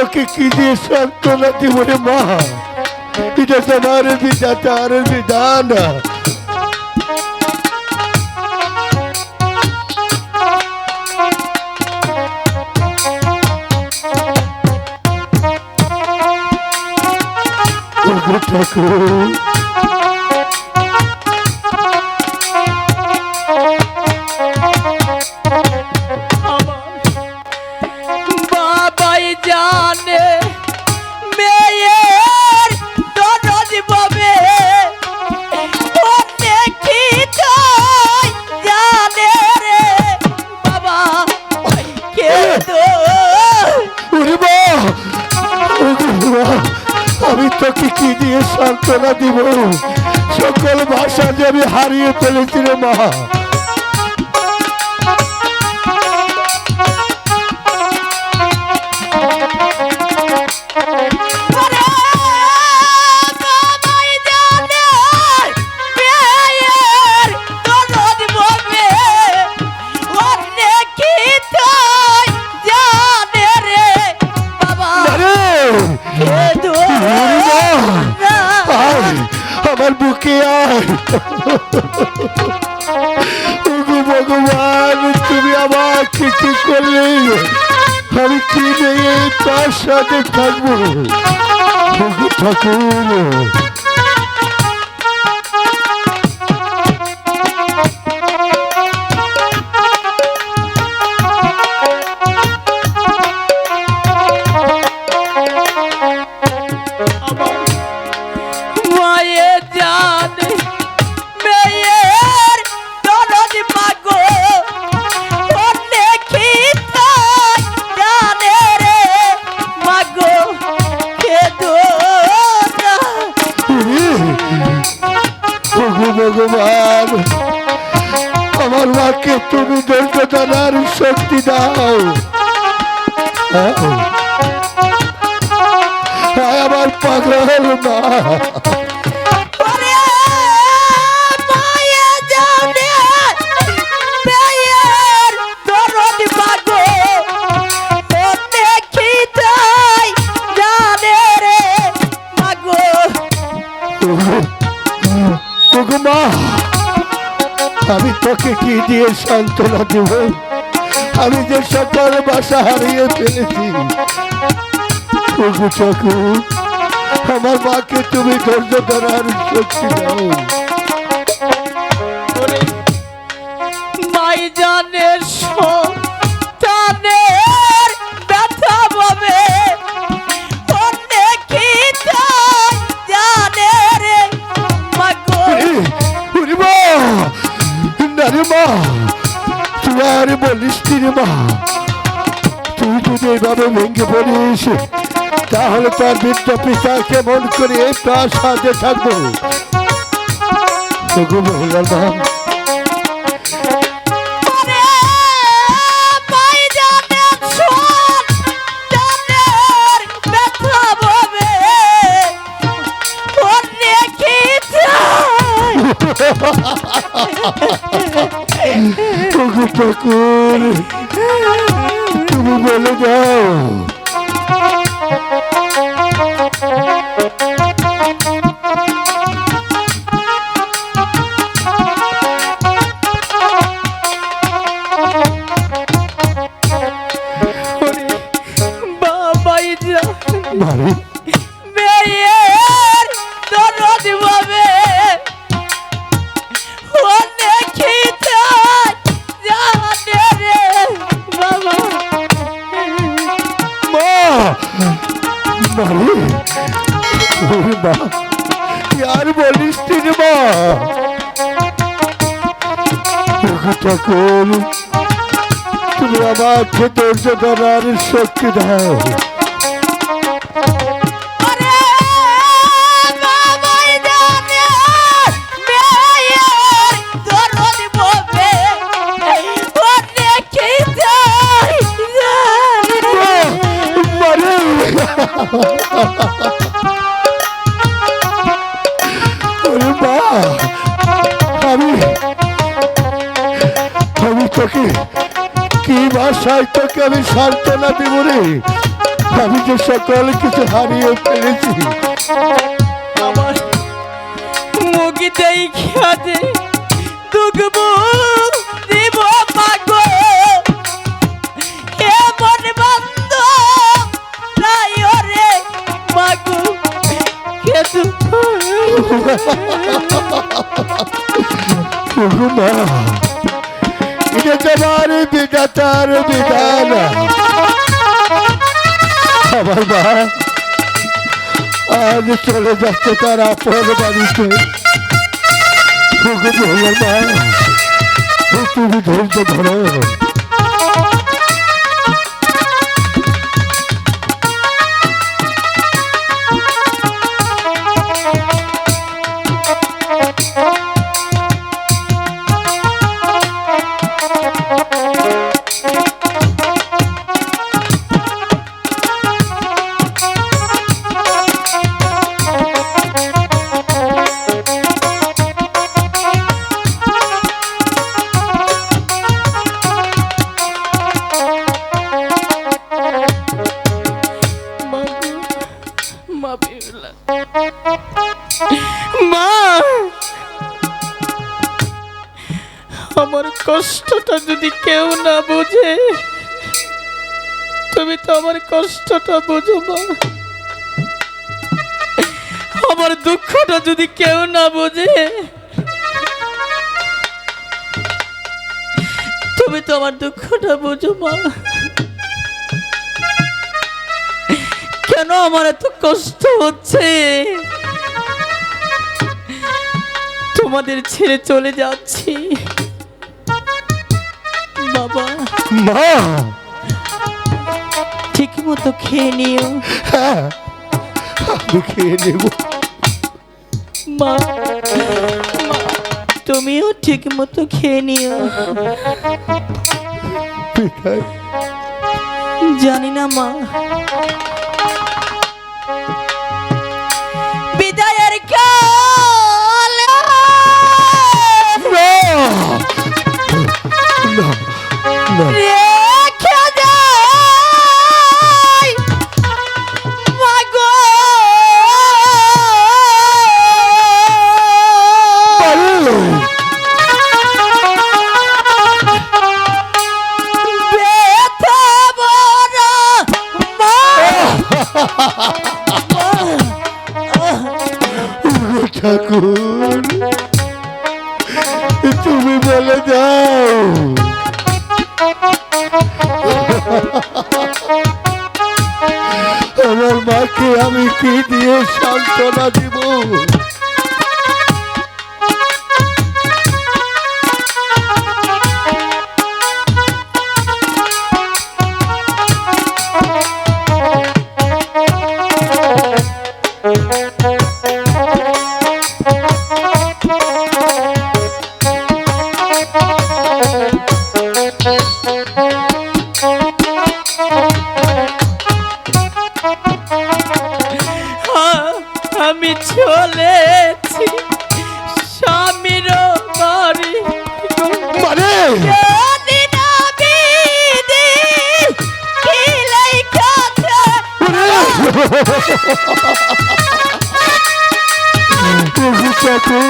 মা আমি তোকে কি দিয়ে সান্ত্বনা দিব রে মা এটা তোমার বিধাতার বিধান ওগো ঠাকুর আমি তোকে কি দিয়ে সান্ত্বনা দিব? সকল ভাষা যে আমি হারিয়ে ফেলেছি রে মা। আমার বুকে আয়। ভগবান, তুমি আমার কিছু করলে? আমি কি নিয়ে তার সাথে থাকব? ঠাকুর। জানে রে মাগো ওগো মা আমি তোকে কি দিয়ে সান্ত্বনা দেব আমি যে সকল বাসা হারিয়ে ফেলেছি আমার মাকে তুমি ধৈর্য ধরার শক্তি দাও। মাই জানের আর রে মা। তুই যদি এইভাবে ভেঙে পড়িস, তাহলে তার বৃদ্ধ পিতা কেমন করে তার সাথে থাকব? মা Boom! ওগো ঠাকুর তুমি আমাকে ধৈর্য ধরার শক্তি দাও। আমি আমি সান্ত্বনা দিব রে। আমি যে সকল কিছু হারিয়ে ফেলেছি আমার মুখি দেখা যে দুঃখ দিব মাগো হে মন বন্ধ নাই রে মাগো কে তু ওগো মা এটা তোমার বিধাতার বিধান আমার মা আজ চলে যাচ্ছে তার আপন বাড়িতে। তুমি ধৈর্য ধরো। কষ্টটা যদি কেউ না বোঝে, তুমি তো আমার কষ্টটা বোঝো মা আমার দুঃখটা যদি কেউ না বোঝে, তুমি তো আমার দুঃখটা বোঝো মা কেন আমার এত কষ্ট হচ্ছে? তোমাদের ছেড়ে চলে যাচ্ছি। বাবা। মা! ঠিক মতো খেয়ে নিও। হ্যাঁ আমি খেয়ে নেব। মা তুমিও ঠিক মতো খেয়ে নিও। জানি না মা মাকে আমি কি দিয়ে সান্ত্বনা দিব? প্রভু ঠাকুর